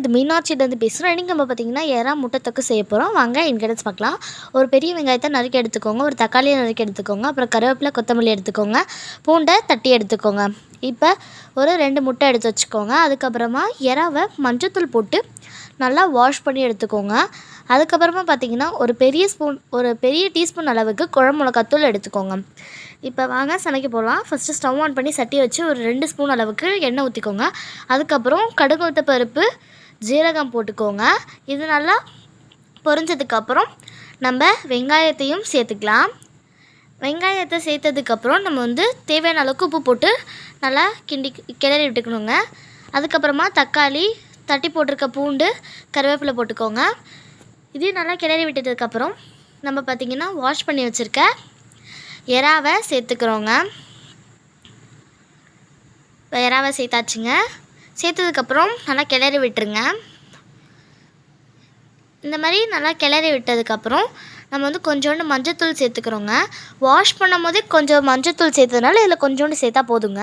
இது மீனாட்சியிலேருந்து பேசுகிறோம் இன்றைக்கி நம்ம பார்த்திங்கன்னா எறா முட்டைத்தக்கு செய்ய போகிறோம் வாங்க இன்க்ரீடியன்ஸ் பார்க்கலாம். ஒரு பெரிய வெங்காயத்தை நறுக்கி எடுத்துக்கோங்க. ஒரு தக்காளியை நறுக்கி எடுத்துக்கோங்க. அப்புறம் கருவேப்பிலை கொத்தமல்லி எடுத்துக்கோங்க. பூண்டை தட்டி எடுத்துக்கோங்க. இப்போ ஒரு ரெண்டு முட்டை எடுத்து வச்சுக்கோங்க. அதுக்கப்புறமா எறாவை மஞ்சத்தூள் போட்டு நல்லா வாஷ் பண்ணி எடுத்துக்கோங்க. அதுக்கப்புறமா பார்த்திங்கன்னா ஒரு பெரிய ஸ்பூன் ஒரு பெரிய டீஸ்பூன் அளவுக்கு குழம்புளக்காத்தூள் எடுத்துக்கோங்க. இப்போ வாங்க சமைக்க போகலாம் ஃபஸ்ட்டு ஸ்டவ் ஆன் பண்ணி சட்டி வச்சு ஒரு ரெண்டு ஸ்பூன் அளவுக்கு எண்ணெய் ஊற்றிக்கோங்க அதுக்கப்புறம் கடுகு பருப்பு ஜீரகம் போட்டுக்கோங்க. இது நல்லா பொரிஞ்சதுக்கப்புறம் நம்ம வெங்காயத்தையும் சேர்த்துக்கலாம். வெங்காயத்தை சேர்த்ததுக்கப்புறம் நம்ம வந்து தேவையான அளவுக்கு உப்பு போட்டு நல்லா கிண்டி கிளறி விட்டுக்கணுங்க. அதுக்கப்புறமா தக்காளி தட்டி போட்டிருக்க பூண்டு கருவேப்பிலை போட்டுக்கோங்க. இதையும் நல்லா கிளறி விட்டதுக்கப்புறம் நம்ம பார்த்திங்கன்னா வாஷ் பண்ணி வச்சுருக்க எறாவை சேர்த்துக்கிறோங்க. எறாவை சேர்த்தாச்சுங்க. சேர்த்ததுக்கப்புறம் நல்லா கிளறி விட்டுருங்க. இந்த மாதிரி நல்லா கிளறி விட்டதுக்கப்புறம் நம்ம வந்து கொஞ்சோண்டு மஞ்சத்தூள் சேர்த்துக்கிறோங்க. வாஷ் பண்ணும் போதே கொஞ்சம் மஞ்சத்தூள் சேர்த்ததுனால இதில் கொஞ்சோண்டு சேர்த்தா போதுங்க.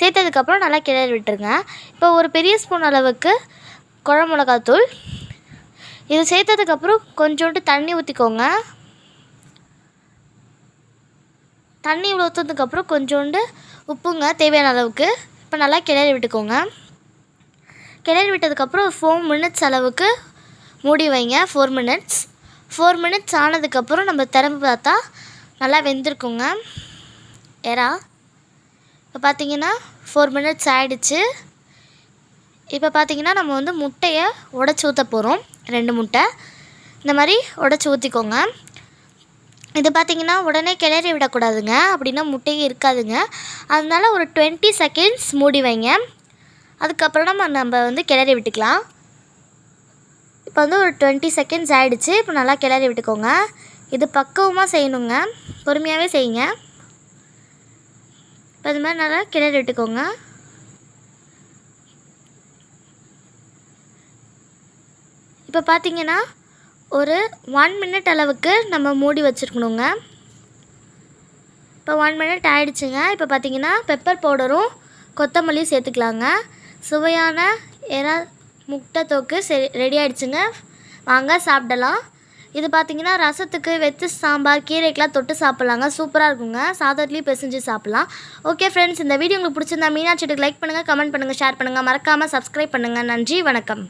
சேர்த்ததுக்கப்புறம் நல்லா கிளறி விட்டுருங்க. இப்போ ஒரு பெரிய ஸ்பூன் அளவுக்கு குழமிளகாத்தூள் இது சேர்த்ததுக்கப்புறம் கொஞ்சோண்டு தண்ணி ஊற்றிக்கோங்க தண்ணி ஊற்றதுக்கப்புறம் கொஞ்சோண்டு உப்புங்க தேவையான அளவுக்கு. இப்போ நல்லா கிளறி விட்டுக்கோங்க. கிளறி விட்டதுக்கப்புறம் ஃபோர் மினிட்ஸ் அளவுக்கு மூடி வைங்க. ஃபோர் மினிட்ஸ் ஃபோர் மினிட்ஸ் ஆனதுக்கப்புறம் நம்ம திறம்பு பார்த்தா நல்லா வெந்திருக்குங்க. எறா இப்போ பார்த்தீங்கன்னா ஃபோர் மினிட்ஸ் ஆகிடுச்சு இப்போ பார்த்தீங்கன்னா நம்ம வந்து முட்டையை உடச்சி ஊற்ற போகிறோம் ரெண்டு முட்டை. இந்த மாதிரி உடச்சி ஊற்றிக்கோங்க இது பார்த்திங்கன்னா உடனே கிளறி விடக்கூடாதுங்க. அப்படின்னா முட்டையே இருக்காதுங்க. அதனால ஒரு டுவெண்ட்டி செகண்ட்ஸ் மூடி வைங்க. அதுக்கப்புறம் நம்ம நம்ம வந்து கிளறி விட்டுக்கலாம். இப்போ வந்து ஒரு டுவெண்ட்டி செகண்ட்ஸ் ஆகிடுச்சு இப்போ நல்லா கிளறி விட்டுக்கோங்க. இது பக்குவமாக செய்யணுங்க. பொறுமையாகவே செய்யுங்க. இப்போ இது மாதிரி நல்லா கிளறி விட்டுக்கோங்க. இப்போ பார்த்தீங்கன்னா ஒரு ஒன் மினிட் அளவுக்கு நம்ம மூடி வச்சுருக்கணுங்க. இப்போ ஒன் மினிட் ஆகிடுச்சுங்க இப்போ பார்த்தீங்கன்னா பெப்பர் பவுடரும் கொத்தமல்லியும் சேர்த்துக்கலாங்க. சுவையான எறா முட்டை தொக்கு சரி ரெடி ஆகிடுச்சுங்க வாங்க சாப்பிடலாம். இது பார்த்திங்கன்னா ரசத்துக்கு வெத்து சாம்பார் கீரைக்கெலாம் தொட்டு சாப்பிட்லாங்க. சூப்பராக இருக்குங்க. சாதத்துலேயும் பிசைஞ்சு சாப்பிட்லாம். ஓகே ஃப்ரெண்ட்ஸ் இந்த வீடியோ உங்களுக்கு பிடிச்சிருந்தா மீனாட்சிட்டுக்கு லைக் பண்ணுங்கள் கமெண்ட் பண்ணுங்கள் ஷேர் பண்ணுங்கள் மறக்காமல் சப்ஸ்கிரைப் பண்ணுங்கள் நன்றி வணக்கம்.